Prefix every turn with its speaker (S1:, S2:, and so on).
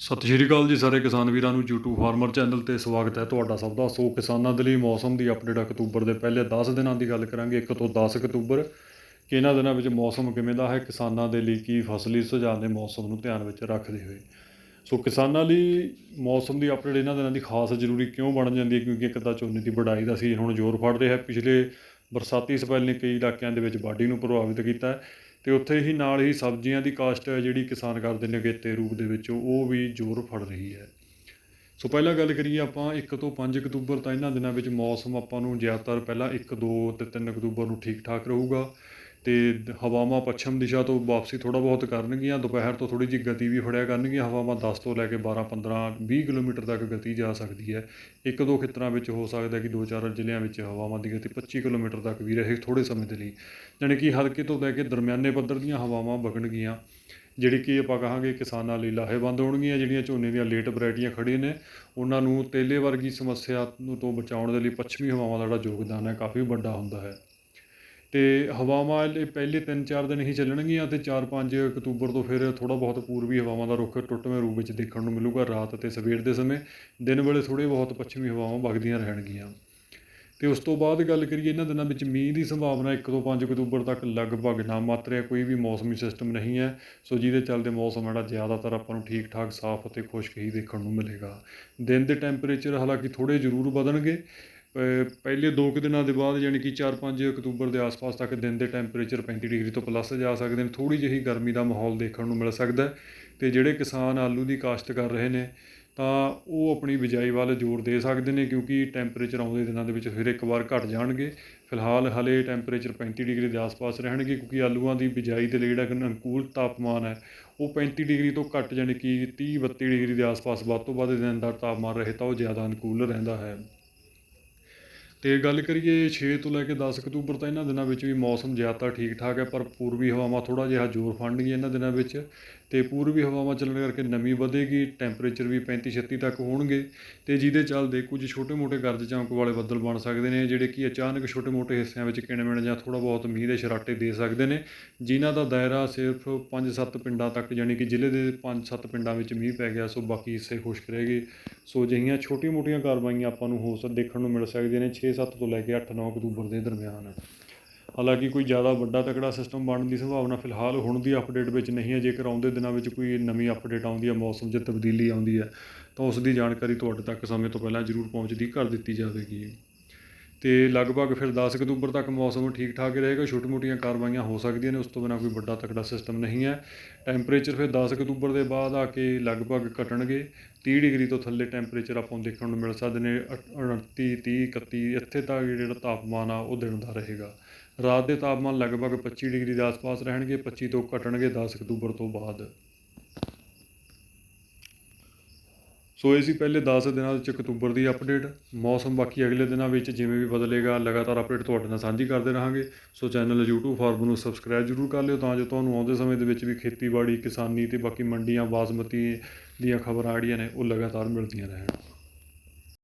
S1: ਸਤਿ ਸ਼੍ਰੀ ਅਕਾਲ ਜੀ ਸਾਰੇ ਕਿਸਾਨ ਵੀਰਾਂ ਨੂੰ YouTube ਫਾਰਮਰ ਚੈਨਲ ਤੇ ਸਵਾਗਤ ਹੈ ਤੁਹਾਡਾ ਸਭ ਦਾ। ਸੋ ਕਿਸਾਨਾਂ ਦੇ ਲਈ ਮੌਸਮ ਦੀ ਅਪਡੇਟ ਅਕਤੂਬਰ ਦੇ ਪਹਿਲੇ 10 ਦਿਨਾਂ ਦੀ ਗੱਲ ਕਰਾਂਗੇ। 1 ਤੋਂ 10 ਅਕਤੂਬਰ ਕਿ ਇਹਨਾਂ ਦਿਨਾਂ ਵਿੱਚ ਮੌਸਮ ਕਿਵੇਂ ਦਾ ਹੈ, ਕਿਸਾਨਾਂ ਦੇ ਲਈ ਕੀ ਫਸਲੀ ਸੁਝਾਅ ਦੇ ਮੌਸਮ ਨੂੰ ਧਿਆਨ ਵਿੱਚ ਰੱਖਦੇ ਹੋਏ। ਸੋ ਕਿਸਾਨਾਂ ਲਈ ਮੌਸਮ ਦੀ ਅਪਡੇਟ ਇਹਨਾਂ ਦਿਨਾਂ ਦੀ ਖਾਸ ਜ਼ਰੂਰੀ ਕਿਉਂ ਬਣ ਜਾਂਦੀ ਹੈ? ਕਿਉਂਕਿ ਇੱਕ ਤਾਂ ਝੋਨੇ ਦੀ ਵਢਾਈ ਦਾ ਸੀ, ਹੁਣ ਜ਼ੋਰ ਫੜ ਰਿਹਾ ਪਿਛਲੇ ਬਰਸਾਤੀ ਸਪੈਲ ਨੇ ਕਈ ਇਲਾਕਿਆਂ ਦੇ ਵਿੱਚ ਵਾਢੀ ਨੂੰ ਪ੍ਰਭਾਵਿਤ ਕੀਤਾ ਹੈ। ਤੇ ਉੱਥੇ ਹੀ ਨਾਲ ਹੀ ਸਬਜ਼ੀਆਂ ਦੀ ਕਾਸ਼ਟ ਹੈ ਜਿਹੜੀ ਕਿਸਾਨ ਕਰਦੇ ਨੇ ਅਗੇਤੇ ਰੂਪ ਦੇ ਵਿੱਚ ਉਹ ਵੀ ਜ਼ੋਰ ਫੜ ਰਹੀ ਹੈ। ਸੋ ਪਹਿਲਾਂ ਗੱਲ ਕਰੀਏ ਆਪਾਂ 1 ਤੋਂ 5 ਅਕਤੂਬਰ ਤਾਂ ਇਹਨਾਂ ਦਿਨਾਂ ਵਿੱਚ ਮੌਸਮ ਆਪਾਂ ਨੂੰ ਜ਼ਿਆਦਾਤਰ ਪਹਿਲਾਂ 1 2 ਤੇ 3 ਅਕਤੂਬਰ ਨੂੰ ਠੀਕ ਠਾਕ ਰਹੂਗਾ। ਅਤੇ ਹਵਾਵਾਂ ਪੱਛਮ ਦਿਸ਼ਾ ਤੋਂ ਵਾਪਸੀ ਥੋੜ੍ਹਾ ਬਹੁਤ ਕਰਨਗੀਆਂ, ਦੁਪਹਿਰ ਤੋਂ ਥੋੜ੍ਹੀ ਜਿਹੀ ਗਤੀ ਵੀ ਫੜਿਆ ਕਰਨਗੀਆਂ, ਹਵਾਵਾਂ ਦਸ ਤੋਂ ਲੈ ਕੇ 12 15 20 ਕਿਲੋਮੀਟਰ ਤੱਕ ਗਤੀ ਜਾ ਸਕਦੀ ਹੈ। ਇੱਕ ਦੋ ਖੇਤਰਾਂ ਵਿੱਚ ਹੋ ਸਕਦਾ ਕਿ ਦੋ ਚਾਰ ਜ਼ਿਲ੍ਹਿਆਂ ਵਿੱਚ ਹਵਾਵਾਂ ਦੀ ਗਤੀ 25 ਕਿਲੋਮੀਟਰ ਤੱਕ ਵੀ ਰਹੇ ਥੋੜ੍ਹੇ ਸਮੇਂ ਦੇ ਲਈ। ਯਾਨੀ ਕਿ ਹਲਕੇ ਤੋਂ ਲੈ ਕੇ ਦਰਮਿਆਨੇ ਪੱਧਰ ਦੀਆਂ ਹਵਾਵਾਂ ਵਗਣਗੀਆਂ। ਜਿਹੜੀ ਕਿ ਆਪਾਂ ਕਹਾਂਗੇ ਕਿਸਾਨਾਂ ਲਈ ਲਾਹੇਵੰਦ ਹੋਣਗੀਆਂ, ਜਿਹੜੀਆਂ ਝੋਨੇ ਦੀਆਂ ਲੇਟ ਵੈਰਾਈਟੀਆਂ ਖੜੀਆਂ ਨੇ। ਉਹਨਾਂ ਨੂੰ ਤੇਲੇ ਵਰਗੀ ਸਮੱਸਿਆ ਨੂੰ ਤੋਂ ਬਚਾਉਣ ਦੇ ਲਈ ਪੱਛਮੀ ਹਵਾਵਾਂ ਦਾ ਜਿਹੜਾ ਯੋਗਦਾਨ ਹੈ, ਕਾਫੀ ਵੱਡਾ ਹੁੰਦਾ ਹੈ। ਅਤੇ ਹਵਾਵਾਂ ਇਹ ਪਹਿਲੇ 3-4 ਦਿਨ ਹੀ ਚੱਲਣਗੀਆਂ ਅਤੇ ਚਾਰ ਪੰਜ ਅਕਤੂਬਰ ਤੋਂ ਫਿਰ ਥੋੜ੍ਹਾ ਬਹੁਤ ਪੂਰਬੀ ਹਵਾਵਾਂ ਦਾ ਰੁੱਖ ਟੁੱਟਵੇਂ ਰੂਪ ਵਿੱਚ ਦੇਖਣ ਨੂੰ ਮਿਲੂਗਾ ਰਾਤ ਅਤੇ ਸਵੇਰ ਦੇ ਸਮੇਂ। ਦਿਨ ਵੇਲੇ ਥੋੜ੍ਹੇ ਬਹੁਤ ਪੱਛਮੀ ਹਵਾਵਾਂ ਵਗਦੀਆਂ ਰਹਿਣਗੀਆਂ। ਅਤੇ ਉਸ ਤੋਂ ਬਾਅਦ ਗੱਲ ਕਰੀਏ ਇਹਨਾਂ ਦਿਨਾਂ ਵਿੱਚ ਮੀਂਹ ਦੀ ਸੰਭਾਵਨਾ 1 ਤੋਂ 5 ਅਕਤੂਬਰ ਤੱਕ ਲਗਭਗ ਨਾ ਮਾਤਰ ਹੈ ਕੋਈ ਵੀ ਮੌਸਮੀ ਸਿਸਟਮ ਨਹੀਂ ਹੈ। ਸੋ ਜਿਹਦੇ ਚੱਲਦੇ ਮੌਸਮ ਜਿਹੜਾ ਜ਼ਿਆਦਾਤਰ ਆਪਾਂ ਨੂੰ ਠੀਕ ਠਾਕ, ਸਾਫ਼ ਅਤੇ ਖੁਸ਼ਕ ਹੀ ਦੇਖਣ ਨੂੰ ਮਿਲੇਗਾ। ਦਿਨ ਦੇ ਟੈਂਪਰੇਚਰ ਹਾਲਾਂਕਿ ਥੋੜ੍ਹੇ ਜ਼ਰੂਰ ਵਧਣਗੇ। ਪਹਿਲੇ 2 ਕੁ ਦਿਨਾਂ ਦੇ ਬਾਅਦ ਯਾਨੀ ਕਿ 4-5 ਅਕਤੂਬਰ ਦੇ ਆਸ-ਪਾਸ ਤੱਕ ਦਿਨ ਦੇ ਟੈਂਪਰੇਚਰ 35 ਡਿਗਰੀ ਤੋਂ ਪਲੱਸ ਜਾ ਸਕਦੇ ਨੇ। ਥੋੜੀ ਜਿਹੀ ਗਰਮੀ ਦਾ ਮਾਹੌਲ ਦੇਖਣ ਨੂੰ ਮਿਲ ਸਕਦਾ ਹੈ ਤੇ ਜਿਹੜੇ ਕਿਸਾਨ ਆਲੂ ਦੀ ਕਾਸ਼ਤ ਕਰ ਰਹੇ ਨੇ ਤਾਂ ਉਹ ਆਪਣੀ ਬਿਜਾਈ ਵੱਲ ਜ਼ੋਰ ਦੇ ਸਕਦੇ ਨੇ ਕਿਉਂਕਿ ਟੈਂਪਰੇਚਰ ਆਉਂਦੇ ਦਿਨਾਂ ਦੇ ਵਿੱਚ ਫਿਰ ਇੱਕ ਵਾਰ ਘਟ ਜਾਣਗੇ। ਫਿਲਹਾਲ ਹਲੇ ਟੈਂਪਰੇਚਰ 35 ਡਿਗਰੀ ਦੇ ਆਸ-ਪਾਸ ਰਹਿਣਗੇ ਕਿਉਂਕਿ ਆਲੂਆਂ ਦੀ ਬਿਜਾਈ ਦੇ ਲਈ ਜਿਹੜਾ ਅਨੁਕੂਲ ਤਾਪਮਾਨ ਹੈ ਉਹ 35 ਡਿਗਰੀ ਤੋਂ ਘੱਟ ਜਾਣੀ ਕਿ 30-32 ਡਿਗਰੀ ਦੇ ਆਸ-ਪਾਸ ਵੱਧ ਤੋਂ ਵੱਧ ਦਿਨ ਦਾ ਤਾਪਮਾਨ ਰਹੇ ਤਾਂ ਉਹ ਜ਼ਿਆਦਾ ਅਨੁਕੂਲ ਰਹਿੰਦਾ ਹੈ। ਤੇ ਗੱਲ ਕਰੀਏ 6 ਤੋਂ ਲੈ ਕੇ 10 ਅਕਤੂਬਰ ਤਾਂ ਇਹਨਾਂ ਦਿਨਾਂ ਵਿੱਚ ਵੀ ਮੌਸਮ ਜ਼ਿਆਦਾਤਰ ਠੀਕ ਠਾਕ ਹੈ, ਪਰ ਪੂਰਬੀ ਹਵਾਵਾਂ ਥੋੜਾ ਜਿਹਾ ਜ਼ੋਰ ਫੜਨਗੀਆਂ ਇਹਨਾਂ ਦਿਨਾਂ ਵਿੱਚ। ਤੇ ਪੂਰਬੀ ਹਵਾਵਾਂ ਚੱਲਣ ਕਰਕੇ ਨਮੀ ਵਧੇਗੀ ਟੈਂਪਰੇਚਰ ਵੀ 35 36 ਤੱਕ ਹੋਣਗੇ ਤੇ ਜਿਹਦੇ ਚੱਲਦੇ ਕੁਝ ਛੋਟੇ-ਮੋਟੇ ਗਰਜ ਚਮਕ ਵਾਲੇ ਬੱਦਲ ਬਣ ਸਕਦੇ ਨੇ, ਜਿਹੜੇ ਕਿ ਅਚਾਨਕ ਛੋਟੇ-ਮੋਟੇ ਹਿੱਸਿਆਂ ਵਿੱਚ ਕਿਣਮਿਣ ਜਾਂ ਥੋੜਾ ਬਹੁਤ ਮੀਂਹ ਦੇ ਸ਼ਰਾਟੇ ਦੇ ਸਕਦੇ ਨੇ, ਜਿਨ੍ਹਾਂ ਦਾ ਦਾਇਰਾ ਸਿਰਫ 5-7 ਪਿੰਡਾਂ ਤੱਕ ਯਾਨੀ ਕਿ ਜ਼ਿਲ੍ਹੇ ਦੇ 5-7 ਪਿੰਡਾਂ ਵਿੱਚ ਮੀਂਹ ਪੈ ਗਿਆ, ਸੋ ਬਾਕੀ ਹਿੱਸੇ ਖੁਸ਼ਕ ਰਹਿ ਗਏ। ਸੋ ਅਜਿਹੀਆਂ ਛੋਟੀਆਂ ਮੋਟੀਆਂ ਕਾਰਵਾਈਆਂ ਆਪਾਂ ਨੂੰ ਹੋ ਸਕ ਦੇਖਣ ਨੂੰ ਮਿਲ ਸਕਦੀਆਂ ਨੇ 6-7 ਤੋਂ ਲੈ ਕੇ 8-9 ਅਕਤੂਬਰ ਦੇ ਦਰਮਿਆਨ। ਹਾਲਾਂਕਿ ਕੋਈ ਜ਼ਿਆਦਾ ਵੱਡਾ ਤਕੜਾ ਸਿਸਟਮ ਬਣਨ ਦੀ ਸੰਭਾਵਨਾ ਫਿਲਹਾਲ ਹੁਣ ਦੀ ਅਪਡੇਟ ਵਿੱਚ ਨਹੀਂ ਹੈ। ਜੇਕਰ ਆਉਂਦੇ ਦਿਨਾਂ ਵਿੱਚ ਕੋਈ ਨਵੀਂ ਅਪਡੇਟ ਆਉਂਦੀ ਹੈ, ਮੌਸਮ 'ਚ ਤਬਦੀਲੀ ਆਉਂਦੀ ਹੈ, ਤਾਂ ਉਸ ਦੀ ਜਾਣਕਾਰੀ ਤੁਹਾਡੇ ਤੱਕ ਸਮੇਂ ਤੋਂ ਪਹਿਲਾਂ ਜ਼ਰੂਰ ਪਹੁੰਚਦੀ, ਕਰ ਦਿੱਤੀ ਜਾਵੇਗੀ। ਤੇ ਲਗਭਗ ਫਿਰ 10 ਅਕਤੂਬਰ ਤੱਕ ਮੌਸਮ ਠੀਕ ਠਾਕ ਹੀ ਰਹੇਗਾ। ਛੋਟੀਆਂ ਮੋਟੀਆਂ ਕਾਰਵਾਈਆਂ ਹੋ ਸਕਦੀਆਂ ਨੇ, ਉਸ ਤੋਂ ਬਿਨਾਂ ਕੋਈ ਵੱਡਾ ਤਕੜਾ ਸਿਸਟਮ ਨਹੀਂ ਹੈ। ਟੈਂਪਰੇਚਰ ਫਿਰ 10 ਅਕਤੂਬਰ ਦੇ ਬਾਅਦ ਆ ਕੇ ਲਗਭਗ ਘਟਣਗੇ। 30 ਡਿਗਰੀ ਤੋਂ ਥੱਲੇ ਟੈਂਪਰੇਚਰ ਆਪਾਂ ਨੂੰ ਦੇਖਣ ਨੂੰ ਮਿਲ ਸਕਦੇ ਨੇ। 29 30 31 ਇੱਥੇ ਤੱਕ ਜਿਹੜਾ ਤਾਪਮਾਨ ਆ ਉਹ ਦਿਨ ਦਾ ਰਹੇਗਾ। ਰਾਤ ਦੇ ਤਾਪਮਾਨ ਲਗਭਗ 25 ਡਿਗਰੀ ਦੇ ਆਸ-ਪਾਸ ਰਹਿਣਗੇ 25 ਤੋਂ ਘਟਣਗੇ 10 ਅਕਤੂਬਰ ਤੋਂ ਬਾਅਦ। ਸੋ ਇਹ ਸੀ ਪਹਿਲੇ 10 ਦਿਨਾਂ ਵਿੱਚ ਅਕਤੂਬਰ ਦੀ ਅਪਡੇਟ ਮੌਸਮ ਬਾਕੀ ਅਗਲੇ ਦਿਨਾਂ ਵਿੱਚ ਜਿਵੇਂ ਵੀ ਬਦਲੇਗਾ, ਲਗਾਤਾਰ ਅਪਡੇਟ ਤੁਹਾਡੇ ਨਾਲ ਸਾਂਝੀ ਕਰਦੇ ਰਹਾਂਗੇ। ਸੋ ਚੈਨਲ YouTube ਫਾਰਮ ਨੂੰ ਸਬਸਕ੍ਰਾਈਬ ਜ਼ਰੂਰ ਕਰ ਲਿਓ ਤਾਂ ਜੋ ਤੁਹਾਨੂੰ ਆਉਂਦੇ ਸਮੇਂ ਦੇ ਵਿੱਚ ਵੀ ਖੇਤੀਬਾੜੀ, ਕਿਸਾਨੀ ਤੇ ਬਾਕੀ ਮੰਡੀਆਂ, ਬਾਸਮਤੀ ਦੀਆਂ ਖਬਰਾਂ ਜਿਹੜੀਆਂ ਨੇ ਉਹ ਲਗਾਤਾਰ ਮਿਲਦੀਆਂ ਰਹਿਣ।